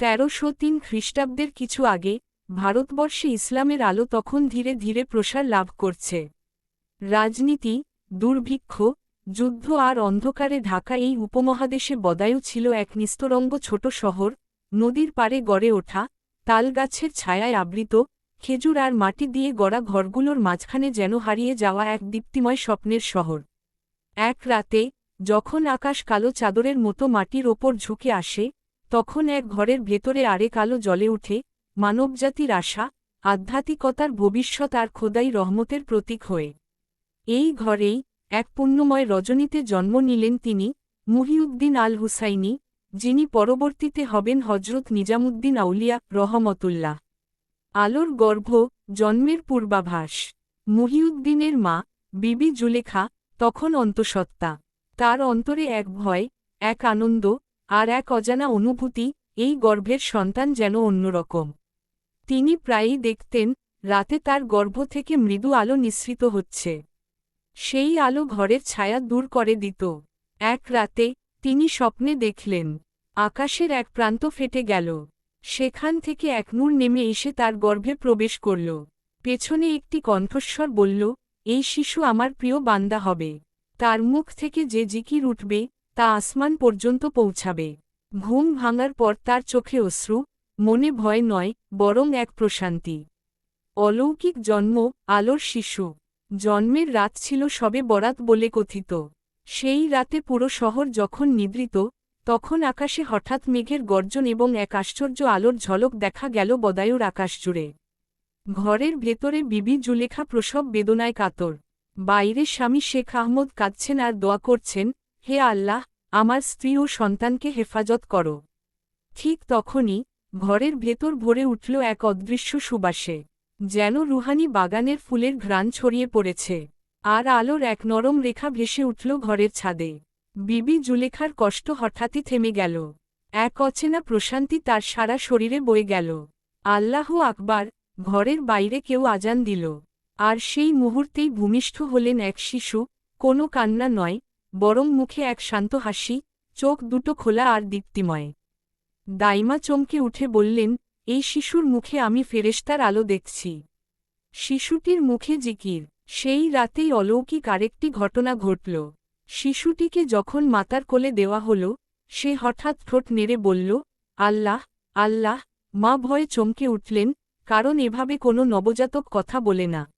তেরোশো তিন খ্রিস্টাব্দের কিছু আগে, ভারতবর্ষে ইসলামের আলো তখন ধীরে ধীরে প্রসার লাভ করছে। রাজনীতি, দুর্ভিক্ষ, যুদ্ধ আর অন্ধকারে ঢাকা এই উপমহাদেশে বদায়ু ছিল এক নিস্তরঙ্গ ছোট শহর, নদীর পারে গড়ে ওঠা, তালগাছের ছায়ায় আবৃত, খেজুর আর মাটি দিয়ে গড়া ঘরগুলোর মাঝখানে যেন হারিয়ে যাওয়া এক দীপ্তিময় স্বপ্নের শহর। এক রাতে, যখন আকাশ কালো চাদরের মতো মাটির ওপর ঝুঁকে আসে তখন এক ঘরের ভেতরে আরেক আলো জ্বলে উঠে, মানবজাতির আশা, আধ্যাত্মিকতার ভবিষ্যৎ আর খোদাই রহমতের প্রতীক হয়ে। এই ঘরেই এক পুণ্যময় রজনীতে জন্ম নিলেন তিনি, মুহিউদ্দিন আল হুসাইনি যিনি পরবর্তীতে হবেন হজরত নিজামুদ্দিন আউলিয়া রহমতুল্লাহ। আলোর গর্ভ, জন্মের পূর্বাভাস। মুহিউদ্দিনের মা, বিবি জুলেখা, তখন অন্তঃসত্ত্বা। তার অন্তরে এক ভয়, এক আনন্দ আর এক অজানা অনুভূতি, এই গর্ভের সন্তান যেন অন্যরকম। তিনি প্রায়ই দেখতেন, রাতে তার গর্ভ থেকে মৃদু আলো নিঃসৃত হচ্ছে। সেই আলো ঘরের ছায়া দূর করে দিত। এক রাতে, তিনি স্বপ্নে দেখলেন, আকাশের এক প্রান্ত ফেটে গেল। সেখান থেকে এক নূর নেমে এসে তার গর্ভে প্রবেশ করল। পেছনে একটি কণ্ঠস্বর বলল, এই শিশু আমার প্রিয় বান্দা হবে। তার মুখ থেকে যে জিকির উঠবে তা আসমান পর্যন্ত পৌঁছাবে। ঘুম ভাঙার পর তার চোখে অশ্রু, মনে ভয় নয়, বরং এক প্রশান্তি। অলৌকিক জন্ম, আলোর শিশু। জন্মের রাত ছিল সবে বরাত বলে কথিত। সেই রাতে পুরো শহর যখন নিদ্রিত, তখন আকাশে হঠাৎ মেঘের গর্জন এবং এক আশ্চর্য আলোর ঝলক দেখা গেল বদায়ুর আকাশ জুড়ে। ঘরের ভেতরে বিবি জুলেখা প্রসব বেদনায় কাতর। বাইরে স্বামী শেখ আহমদ কাঁদছেন আর দোয়া করছেন হে আল্লাহ, আমার স্ত্রী ও সন্তানকে হেফাজত করো। ঠিক তখনই ঘরের ভেতর ভরে উঠল এক অদৃশ্য সুবাসে, যেন রুহানি বাগানের ফুলের ঘ্রাণ ছড়িয়ে পড়েছে, আর আলোর এক নরম রেখা ভেসে উঠল ঘরের ছাদে। বিবি জুলেখার কষ্ট হঠাৎই থেমে গেল। এক অচেনা প্রশান্তি তার সারা শরীরে বয়ে গেল। আল্লাহ আকবার, ঘরের বাইরে কেউ আজান দিল। আর সেই মুহূর্তেই ভূমিষ্ঠ হলেন এক শিশু, কোনো কান্না নয় বরং মুখে এক শান্ত হাসি, চোখ দুটো খোলা আর দীপ্তিময়। দাইমা চমকে উঠে বললেন, এই শিশুর মুখে আমি ফেরেস্তার আলো দেখছি। শিশুটির মুখে জিকির। সেই রাতেই অলৌকিক আরেকটি ঘটনা ঘটল। শিশুটিকে যখন মাতার কোলে দেওয়া হল, সে হঠাৎ ঠোঁট নেড়ে বলল, আল্লাহ আল্লাহ। মা ভয়ে চমকে উঠলেন, কারণ এভাবে কোনো নবজাতক কথা বলে না।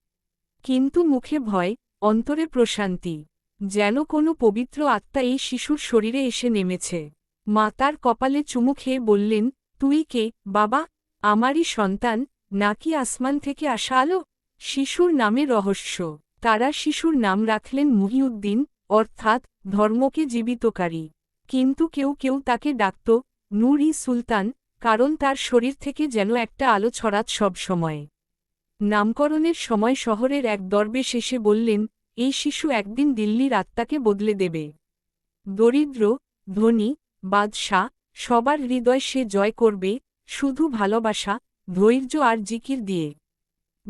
কিন্তু মুখে ভয়, অন্তরে প্রশান্তি। যেন কোনো পবিত্র আত্মা এই শিশুর শরীরে এসে নেমেছে। মাতার কপালে চুমু খেয়ে বললেন, তুই কে? বাবা, আমারই সন্তান, নাকি আসমান থেকে আসা আলো? শিশুর নামে রহস্য। তারা শিশুর নাম রাখলেন মুহিউদ্দিন, অর্থাৎ ধর্মকে জীবিতকারী। কিন্তু কেউ কেউ তাকে ডাকত, নূর ই সুলতান, কারণ তার শরীর থেকে যেন একটা আলো ছড়াত সব সময় নামকরণের সময় শহরের এক দরবেশ এসে বললেন এই শিশু একদিন দিল্লির আত্মাকে বদলে দেবে। দরিদ্র, ধনী, বাদশাহ, সবার হৃদয় সে জয় করবে, শুধু ভালোবাসা, ধৈর্য আর জিকির দিয়ে।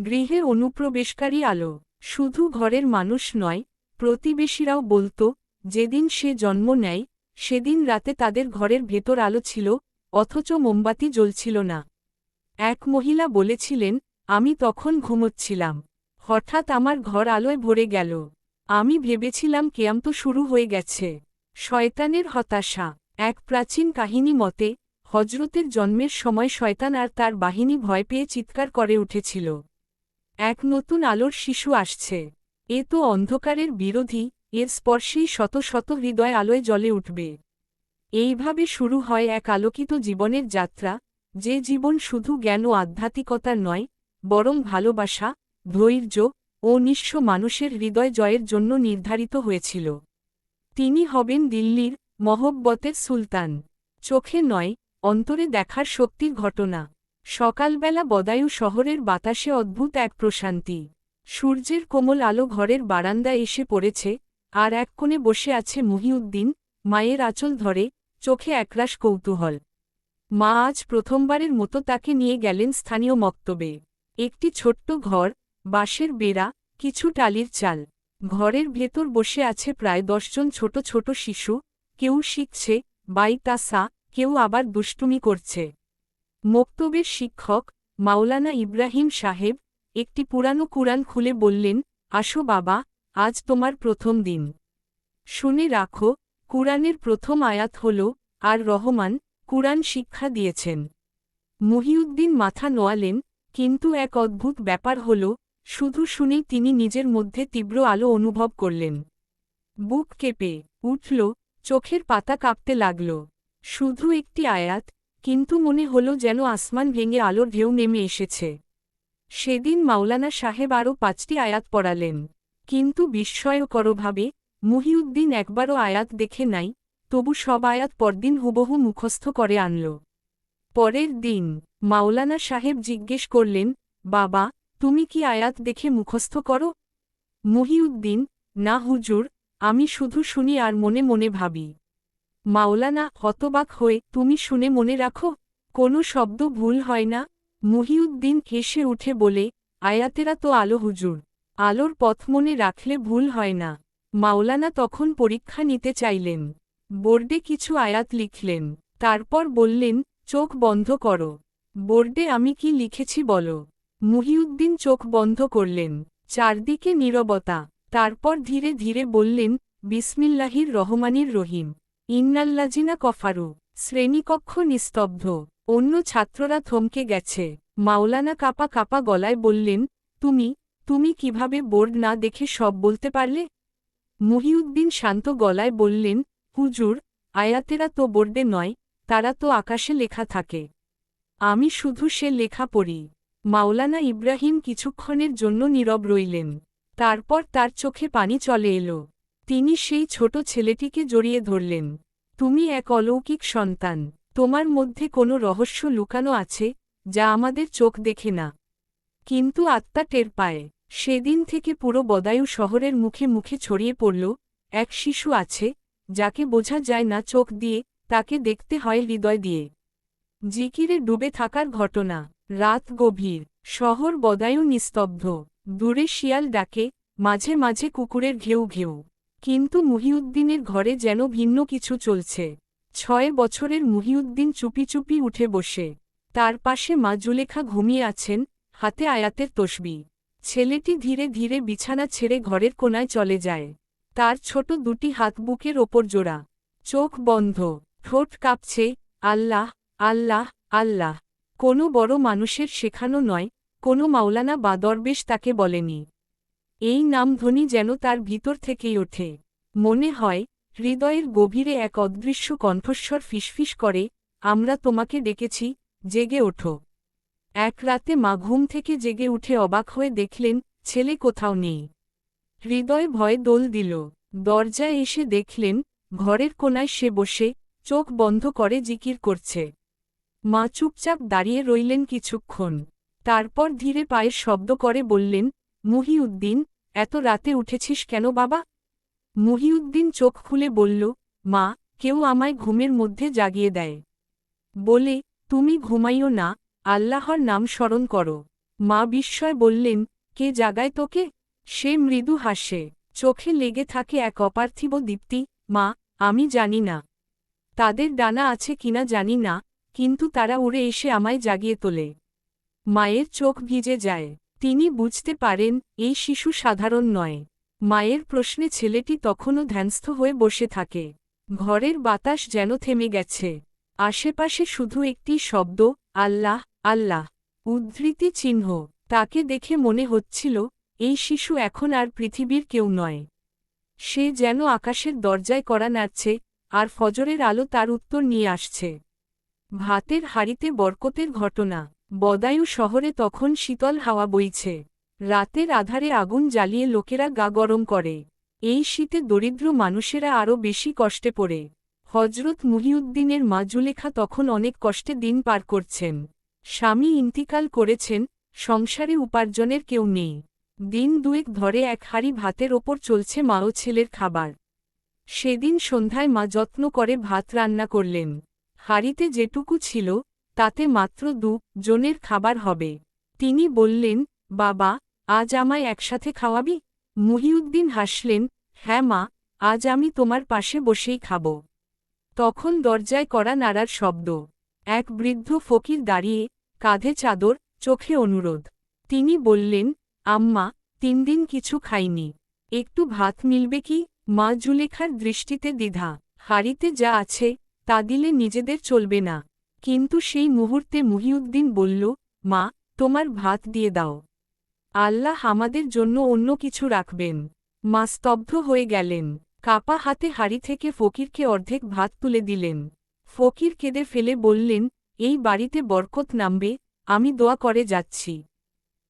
গৃহে অনুপ্রবেশকারী আলো, শুধু ঘরের মানুষ নয়, প্রতিবেশীরাও বলত, যেদিন সে জন্ম নেয়, সেদিন রাতে তাদের ঘরের ভেতর আলো ছিল, অথচ মোমবাতি জ্বলছিল না। এক মহিলা বলেছিলেন, আমি তখন ঘুমোচ্ছিলাম। হঠাৎ আমার ঘর আলোয় ভরে গেল। আমি ভেবেছিলাম কেয়াম তো শুরু হয়ে গেছে। শয়তানের হতাশা, এক প্রাচীন কাহিনী মতে হজরতের জন্মের সময় শয়তান আর তার বাহিনী ভয় পেয়ে চিৎকার করে উঠেছিল। এক নতুন আলোর শিশু আসছে। এ তো অন্ধকারের বিরোধী, এর স্পর্শেই শত শত হৃদয় আলোয় জ্বলে উঠবে। এইভাবে শুরু হয় এক আলোকিত জীবনের যাত্রা, যে জীবন শুধু জ্ঞান ও আধ্যাত্মিকতার নয়, বরং ভালোবাসা ধৈর্য ও নিঃস্ব মানুষের হৃদয় জয়ের জন্য নির্ধারিত হয়েছিল। তিনি হবেন দিল্লির মহব্বতের সুলতান। চোখে নয়, অন্তরে দেখার শক্তির ঘটনা। সকালবেলা বদায়ু শহরের বাতাসে অদ্ভুত এক প্রশান্তি। সূর্যের কোমল আলো ঘরের বারান্দায় এসে পড়েছে, আর এক কোণে বসে আছে মুহিউদ্দিন, মায়ের আঁচল ধরে, চোখে একরাশ কৌতূহল। মা আজ প্রথমবারের মতো তাকে নিয়ে গেলেন স্থানীয় মক্তবে। একটি ছোট্ট ঘর বাঁশের বেড়া, কিছু টালির চাল। ঘরের ভেতর বসে আছে প্রায় দশজন ছোট ছোট শিশু। কেউ শিখছে বাইতাসা কেউ আবার দুষ্টুমি করছে। মক্তবের শিক্ষক, মাওলানা ইব্রাহিম সাহেব, একটি পুরানো কুরআন খুলে বললেন, আসো বাবা, আজ তোমার প্রথম দিন। শুনে রাখো, কুরআনের প্রথম আয়াত হল, আর রহমান, কুরআন শিক্ষা দিয়েছেন। মহিউদ্দিন মাথা নোয়ালেন, কিন্তু এক অদ্ভুত ব্যাপার হল শুধু শুনেই তিনি নিজের মধ্যে তীব্র আলো অনুভব করলেন। বুক কেঁপে উঠল, চোখের পাতা কাঁপতে লাগল। শুধু একটি আয়াত, কিন্তু মনে হল যেন আসমান ভেঙে আলোর ঢেউ নেমে এসেছে। সেদিন মাওলানা সাহেব আরও পাঁচটি আয়াত পড়ালেন। কিন্তু বিস্ময়করভাবে মুহিউদ্দিন একবারও আয়াত দেখে নাই, তবু সব আয়াত পরদিন হুবহু মুখস্থ করে আনল। পরের দিন মাওলানা সাহেব জিজ্ঞেস করলেন, বাবা তুমি কি আয়াত দেখে মুখস্থ করো? মুহিউদ্দিন, না হুজুর, আমি শুধু শুনি আর মনে মনে ভাবি। মাওলানা হতবাক হয়ে তুমি শুনে মনে রাখো, কোনো শব্দ ভুল হয় না। মুহিউদ্দিন হেসে উঠে বলে, আয়াতেরা তো আলো হুজুর, আলোর পথ মনে রাখলে ভুল হয় না। মাওলানা তখন পরীক্ষা নিতে চাইলেন। বোর্ডে কিছু আয়াত লিখলেন। তারপর বললেন, চোখ বন্ধ করো। বোর্ডে আমি কি লিখেছি বলো। মুহিউদ্দিন চোখ বন্ধ করলেন, চারদিকে নীরবতা, তারপর ধীরে ধীরে বললেন, বিসমিল্লাহির রহমানির রহিম ইন্নাল্লাজিনা কফারু, শ্রেণীকক্ষ নিস্তব্ধ, অন্য ছাত্ররা থমকে গেছে, মাওলানা কাপা কাপা গলায় বললেন, তুমি তুমি কীভাবে বোর্ড না দেখে সব বলতে পারলে? মুহিউদ্দিন শান্ত গলায় বললেন, হুজুর, আয়াতেরা তো বোর্ডে নয়, তারা তো আকাশে লেখা থাকে। আমি শুধু সে লেখা পড়ি। মাওলানা ইব্রাহিম কিছুক্ষণের জন্য নীরব রইলেন। তারপর তার চোখে পানি চলে এলো। তিনি সেই ছোট ছেলেটিকে জড়িয়ে ধরলেন। তুমি এক অলৌকিক সন্তান। তোমার মধ্যে কোনো রহস্য লুকানো আছে, যা আমাদের চোখ দেখে না। কিন্তু আত্মা টের পায়। সেদিন থেকে পুরো বদায়ু শহরের মুখে মুখে ছড়িয়ে পড়ল, এক শিশু আছে, যাকে বোঝা যায় না চোখ দিয়ে, তাকে দেখতে হয় হৃদয় দিয়ে। জিকিরে ডুবে থাকার ঘটনা। রাত গভীর, শহর বদায়ু নিস্তব্ধ। দূরে শিয়াল ডাকে, মাঝে মাঝে কুকুরের ঘেউ ঘেউ। কিন্তু মুহিউদ্দিনের ঘরে যেন ভিন্ন কিছু চলছে। ছয় বছরের মুহিউদ্দিন চুপি চুপি উঠে বসে। তার পাশে মা জুলেখা ঘুমিয়ে আছেন, হাতে আয়াতের তসবি। ছেলেটি ধীরে ধীরে বিছানা ছেড়ে ঘরের কোনায় চলে যায়। তার ছোট দুটি হাত বুকের ওপর জোড়া। চোখ বন্ধ, ঠোঁট কাঁপছে, আল্লাহ আল্লাহ আল্লাহ। কোনো বড় মানুষের শেখানো নয়, কোনো মাওলানা বা দরবেশ তাকে বলেনি। এই নামধ্বনি যেন তার ভিতর থেকেই ওঠে। মনে হয়, হৃদয়ের গভীরে এক অদৃশ্য কণ্ঠস্বর ফিসফিস করে, আমরা তোমাকে ডেকেছি, জেগে ওঠো। এক রাতে মা ঘুম থেকে জেগে উঠে অবাক হয়ে দেখলেন, ছেলে কোথাও নেই। হৃদয় ভয়ে দোল দিল। দরজায় এসে দেখলেন, ঘরের কোনায় সে বসে, চোখ বন্ধ করে জিকির করছে। মা চুপচাপ দাঁড়িয়ে রইলেন কিছুক্ষণ। তারপর ধীরে পায়ের শব্দ করে বললেন, মুহিউদ্দিন, এত রাতে উঠেছিস কেন বাবা? মুহিউদ্দিন চোখ খুলে বলল, মা, কেউ আমায় ঘুমের মধ্যে জাগিয়ে দেয়। বলে, তুমি ঘুমাইও না, আল্লাহর নাম স্মরণ করো। মা বিস্ময় বললেন, কে জাগায় তোকে? সে মৃদু হাসে, চোখে লেগে থাকে এক অপার্থিব দীপ্তি, মা, আমি জানি না। তাদের ডানা আছে কিনা জানি না কিন্তু তারা উড়ে এসে আমায় জাগিয়ে তোলে। মায়ের চোখ ভিজে যায়। তিনি বুঝতে পারেন, এই শিশু সাধারণ নয়। মায়ের প্রশ্নে ছেলেটি তখনও ধ্যানস্থ হয়ে বসে থাকে। ঘরের বাতাস যেন থেমে গেছে। আশেপাশে শুধু একটি শব্দ, আল্লাহ আল্লাহ, উদ্ধৃতি চিহ্ন। তাকে দেখে মনে হচ্ছিল, এই শিশু এখন আর পৃথিবীর কেউ নয়। সে যেন আকাশের দরজায় করা নাড়ছে, আর ফজরের আলো তার উত্তর নিয়ে আসছে। ভাতের হাড়িতে বরকতের ঘটনা। বদায়ু শহরে তখন শীতল হাওয়া বইছে। রাতের আধারে আগুন জ্বালিয়ে লোকেরা গা গরম করে। এই শীতে দরিদ্র মানুষেরা আরও বেশি কষ্টে পড়ে। হজরত মুহিউদ্দিনের মা জুলেখা তখন অনেক কষ্টে দিন পার করছেন। স্বামী ইন্তিকাল করেছেন, সংসারে উপার্জনের কেউ নেই। দিন দুয়েক ধরে এক হাড়ি ভাতের ওপর চলছে মা ও ছেলের খাবার। সেদিন সন্ধ্যায় মা যত্ন করে ভাত রান্না করলেন। হাড়িতে যেটুকু ছিল, তাতে মাত্র দু জনের খাবার হবে। তিনি বললেন, বাবা, আজ আমায় একসাথে খাওয়াবি? মুহিউদ্দিন হাসলেন হ্যাঁ মা, আজ আমি তোমার পাশে বসেই খাব। তখন দরজায় করা নাড়ার শব্দ। এক বৃদ্ধ ফকির দাঁড়িয়ে কাঁধে চাদর, চোখে অনুরোধ। তিনি বললেন, আম্মা, তিন দিন কিছু খাইনি। একটু ভাত মিলবে কি? মা জুলেখার দৃষ্টিতে দ্বিধা। হাড়িতে যা আছে তা দিলে নিজেদের চলবে না। কিন্তু সেই মুহূর্তে মুহিউদ্দিন বলল, মা, তোমার ভাত দিয়ে দাও। আল্লাহ আমাদের জন্য অন্য কিছু রাখবেন। মা স্তব্ধ হয়ে গেলেন। কাপা হাতে হাড়ি থেকে ফকিরকে অর্ধেক ভাত তুলে দিলেন। ফকির কেঁদে ফেলে বললেন, এই বাড়িতে বরকত নামবে, আমি দোয়া করে যাচ্ছি।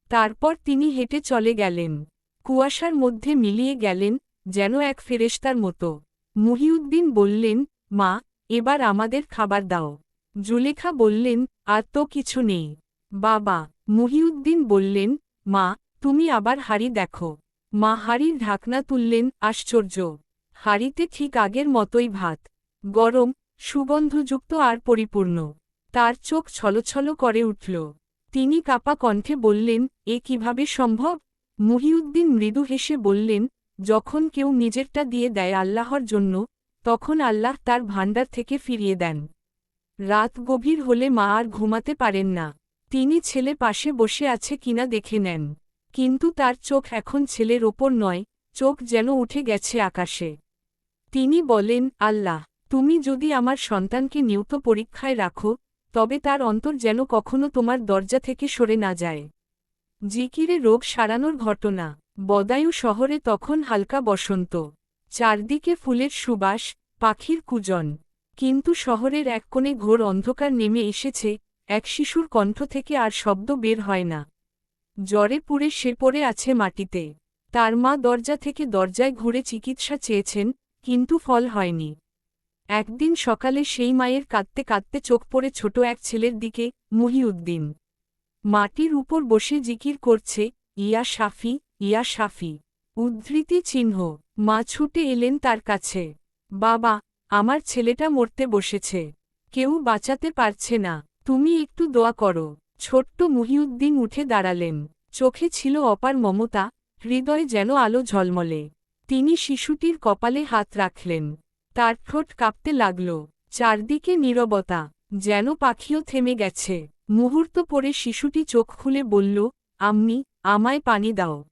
তারপর তিনি হেঁটে চলে গেলেন। কুয়াশার মধ্যে মিলিয়ে গেলেন, যেন এক ফেরেশতার মতো। মুহিউদ্দিন বললেন, মা এবার আমাদের খাবার দাও। জুলেখা বললেন, আর তো কিছু নেই। বাবা, মুহিউদ্দিন বললেন, মা, তুমি আবার হাড়ি দেখো। মা হাড়ির ঢাকনা তুললেন, আশ্চর্য। হাড়িতে ঠিক আগের মতোই ভাত। গরম, সুগন্ধযুক্ত আর পরিপূর্ণ। তার চোখ ছলছল করে উঠল। তিনি কাপা কণ্ঠে বললেন, এ কীভাবে সম্ভব? মুহিউদ্দিন মৃদু হেসে বললেন, যখন কেউ নিজেরটা দিয়ে দেয় আল্লাহর জন্য তখন আল্লাহ তার ভাণ্ডার থেকে ফিরিয়ে দেন। রাত গভীর হলে মা আর ঘুমাতে পারেন না। তিনি ছেলে পাশে বসে আছে কিনা দেখে নেন। কিন্তু তার চোখ এখন ছেলের ওপর নয়, চোখ যেন উঠে গেছে আকাশে। তিনি বলেন, আল্লাহ, তুমি যদি আমার সন্তানকে নিয়ত পরীক্ষায় রাখো, তবে তার অন্তর যেন কখনো তোমার দরজা থেকে সরে না যায়। জিকিরে রোগ সারানোর ঘটনা, বদায়ু শহরে তখন হালকা বসন্ত। চারদিকে ফুলের সুবাস, পাখির কুজন। কিন্তু শহরের এক কোণে ঘোর অন্ধকার নেমে এসেছে, এক শিশুর কণ্ঠ থেকে আর শব্দ বের হয় না। জ্বরে পুড়ে সে পড়ে আছে মাটিতে। তার মা দরজা থেকে দরজায় ঘুরে চিকিৎসা চেয়েছেন, কিন্তু ফল হয়নি। একদিন সকালে সেই মায়ের কাঁদতে কাঁদতে চোখ পড়ে ছোট এক ছেলের দিকে, মুহিউদ্দিন। মাটির উপর বসে জিকির করছে, ইয়া সাফি ইয়া সাফি। উদ্ধৃতি চিহ্ন। মা ছুটে এলেন তার কাছে। বাবা, আমার ছেলেটা মরতে বসেছে। কেউ বাঁচাতে পারছে না। তুমি একটু দোয়া করো। ছোট্ট মুহিউদ্দিন উঠে দাঁড়ালেন। চোখে ছিল অপার মমতা, হৃদয়ে যেন আলো ঝলমলে। তিনি শিশুটির কপালে হাত রাখলেন। তার ঠোঁট কাঁপতে লাগল। চারদিকে নীরবতা, যেন পাখিও থেমে গেছে। মুহূর্ত পরে শিশুটি চোখ খুলে বলল, আম্মি, আমায় পানি দাও।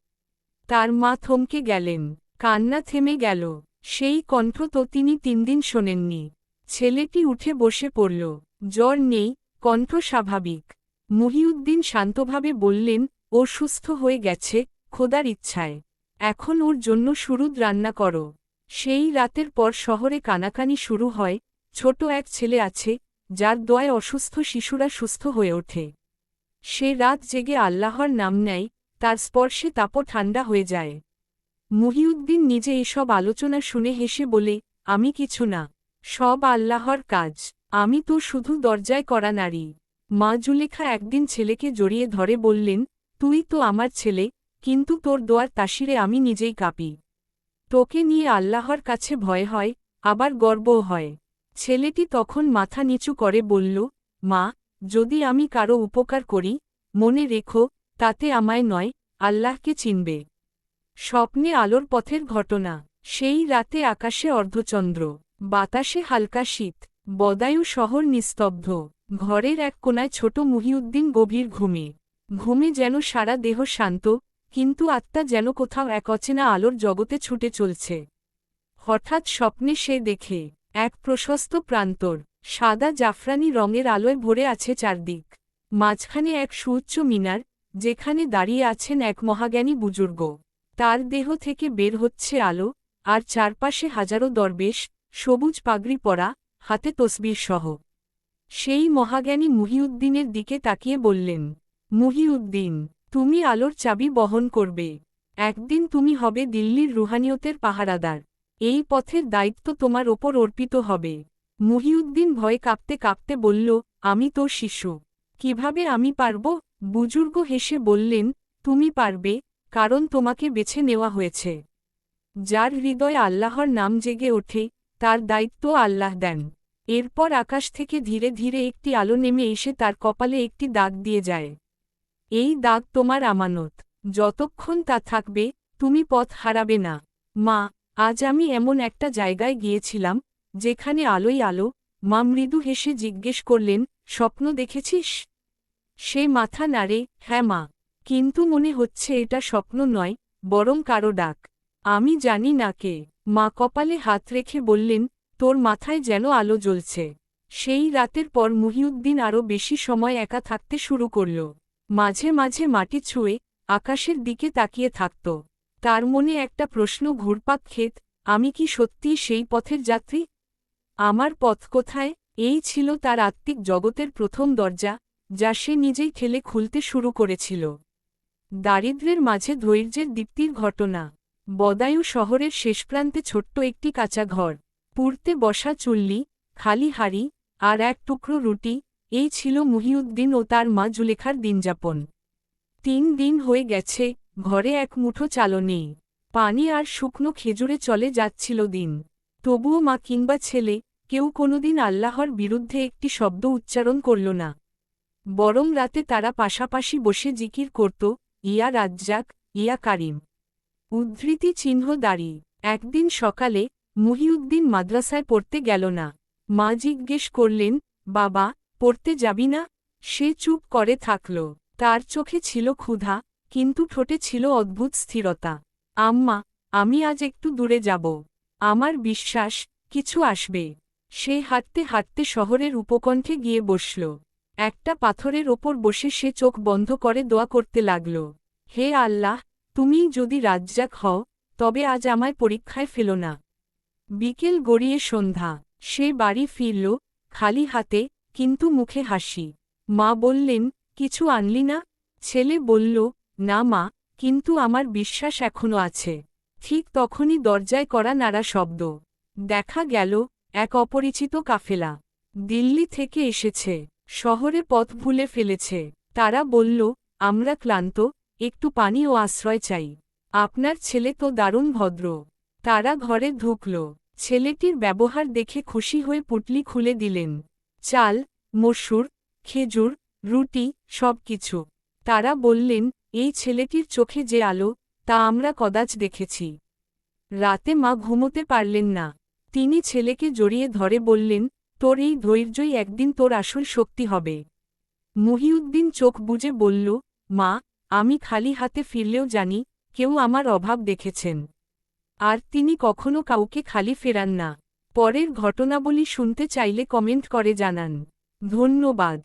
তার মা থমকে গেলেন। কান্না থেমে গেল। সেই কণ্ঠ তো তিনি দিন শোনেননি। ছেলেটি উঠে বসে পড়ল। জ্বর নেই, কণ্ঠ স্বাভাবিক। মুহিউদ্দিন শান্তভাবে বললেন, ও সুস্থ হয়ে গেছে, খোদার ইচ্ছায়। এখন ওর জন্য সুরুদ রান্না করো। সেই রাতের পর শহরে কানাকানি শুরু হয়। ছোট এক ছেলে আছে, যার দোয়ায় অসুস্থ শিশুরা সুস্থ হয়ে ওঠে। সে রাত জেগে আল্লাহর নাম নেয় তার স্পর্শে তাপও ঠান্ডা হয়ে যায়। মুহিউদ্দিন নিজে এসব আলোচনা শুনে হেসে বলে, আমি কিছু না, সব আল্লাহর কাজ, আমি তো শুধু দরজায় করা নারী। মা জুলেখা একদিন ছেলেকে জড়িয়ে ধরে বললেন, তুই তো আমার ছেলে, কিন্তু তোর দোয়ার তাসিরে আমি নিজেই কাঁপি। তোকে নিয়ে আল্লাহর কাছে ভয় হয়, আবার গর্বও হয়। ছেলেটি তখন মাথা নিচু করে বলল, মা, যদি আমি কারও উপকার করি, মনে রেখো তাতে আমায় নয়, আল্লাহকে চিনবে। স্বপ্নে আলোর পথের ঘটনা। সেই রাতে আকাশে অর্ধচন্দ্র, বাতাসে হালকা শীত, বদায়ু শহর নিস্তব্ধ। ঘরের এক কোনায় ছোট মুহিউদ্দিন গভীর ঘুমে। ঘুমে যেন সারা দেহ শান্ত, কিন্তু আত্মা যেন কোথাও এক অচেনা আলোর জগতে ছুটে চলছে। হঠাৎ স্বপ্নে সে দেখে, এক প্রশস্ত প্রান্তর, সাদা জাফরানি রঙের আলোয় ভরে আছে চারদিক। মাঝখানে এক সুউচ্চ মিনার যেখানে দাঁড়িয়ে আছেন এক মহাজ্ঞানী বুজুর্গ। তার দেহ থেকে বের হচ্ছে আলো, আর চারপাশে হাজারো দরবেশ, সবুজ পাগড়ি পরা, হাতে তসবির সহ। সেই মহাজ্ঞানী মুহিউদ্দিনের দিকে তাকিয়ে বললেন, মুহিউদ্দিন, তুমি আলোর চাবি বহন করবে। একদিন তুমি হবে দিল্লির রুহানিয়তের পাহারাদার। এই পথের দায়িত্ব তোমার ওপর অর্পিত হবে। মুহিউদ্দিন ভয়ে কাঁপতে কাঁপতে বলল, আমি তো শিশু কীভাবে আমি পারব? বুজুর্গ হেসে বললেন, তুমি পারবে, কারণ তোমাকে বেছে নেওয়া হয়েছে। যার হৃদয় আল্লাহর নাম জেগে ওঠে, তার দায়িত্ব আল্লাহ দেন। এরপর আকাশ থেকে ধীরে ধীরে একটি আলো নেমে এসে তার কপালে একটি দাগ দিয়ে যায়। এই দাগ তোমার আমানত। যতক্ষণ তা থাকবে, তুমি পথ হারাবে না। মা, আজ আমি এমন একটা জায়গায় গিয়েছিলাম, যেখানে আলোই আলো, মা মৃদু হেসে জিজ্ঞেস করলেন, স্বপ্ন দেখেছিস? সে মাথা নাড়ে হ্যাঁ মা, কিন্তু মনে হচ্ছে এটা স্বপ্ন নয়, বরং কারও ডাক। আমি জানি না কে। মা কপালে হাত রেখে বললেন, তোর মাথায় যেন আলো জ্বলছে। সেই রাতের পর মুহিউদ্দিন আরও বেশি সময় একা থাকতে শুরু করল। মাঝে মাঝে মাটি ছুঁয়ে আকাশের দিকে তাকিয়ে থাকত। তার মনে একটা প্রশ্ন, ঘুরপাক খেত, আমি কি সত্যিই সেই পথের যাত্রী? আমার পথ কোথায়? এই ছিল তার আত্মিক জগতের প্রথম দরজা। যা সে নিজেই ঠেলে খুলতে শুরু করেছিল। দারিদ্র্যের মাঝে ধৈর্যের দীপ্তির ঘটনা। বদায়ু শহরের শেষ প্রান্তে ছোট্ট একটি কাঁচা ঘর। পুড়তে বসা চুল্লি, খালি হাড়ি আর এক টুকরো রুটি, এই ছিল মুহিউদ্দিন ও তার মা জুলেখার দিনযাপন। তিন দিন হয়ে গেছে, ঘরে এক মুঠো চালো নেই। পানি আর শুকনো খেজুরে চলে যাচ্ছিল দিন। তবুও মা কিংবা ছেলে কেউ কোনোদিন আল্লাহর বিরুদ্ধে একটি শব্দ উচ্চারণ করল না। বরং রাতে তারা পাশাপাশি বসে জিকির করত, ইয়া রাজ্জাক, ইয়া কারিম। উদ্ধৃতি চিহ্ন দাঁড়ি একদিন সকালে মুহিউদ্দিন মাদ্রাসায় পড়তে গেল না। মা জিজ্ঞেস করলেন, বাবা, পড়তে যাবি না? সে চুপ করে থাকল। তার চোখে ছিল ক্ষুধা, কিন্তু ঠোঁটে ছিল অদ্ভুত স্থিরতা। আম্মা, আমি আজ একটু দূরে যাব। আমার বিশ্বাস, কিছু আসবে। সে হাঁটতে হাঁটতে শহরের উপকণ্ঠে গিয়ে বসল। একটা পাথরের ওপর বসে সে চোখ বন্ধ করে দোয়া করতে লাগল, হে আল্লাহ তুমি যদি রাজ্জাক হও, তবে আজ আমায় পরীক্ষায় ফেল না। বিকেল গড়িয়ে সন্ধ্যা, সে বাড়ি ফিরল, খালি হাতে, কিন্তু মুখে হাসি। মা বললেন, কিছু আনলি না? ছেলে বলল, না মা, কিন্তু আমার বিশ্বাস এখনও আছে। ঠিক তখনই দরজায় করা নাড়া শব্দ। দেখা গেল, এক অপরিচিত কাফেলা। দিল্লি থেকে এসেছে। শহরে পথ ভুলে ফেলেছে। তারা বলল, আমরা ক্লান্ত, একটু পানি ও আশ্রয় চাই। আপনার ছেলে তো দারুণ ভদ্র তারা ঘরে ঢুকল। ছেলেটির ব্যবহার দেখে খুশি হয়ে পুটলি খুলে দিলেন। চাল, মসুর, খেজুর, রুটি সব কিছু তারা বললেন, এই ছেলেটির চোখে যে আলো, তা আমরা কদাচ দেখেছি। রাতে মা ঘুমোতে পারলেন না। তিনি ছেলেকে জড়িয়ে ধরে বললেন তোর এই ধৈর্যই একদিন তোর আসল শক্তি হবে। মুহিউদ্দিন চোখ বুঝে বলল, মা, আমি খালি হাতে ফিরলেও জানি, কেউ আমার অভাব দেখেছেন। আর তিনি কখনো কাউকে খালি ফেরান না। পরের ঘটনাবলী শুনতে চাইলে কমেন্ট করে জানান। ধন্যবাদ।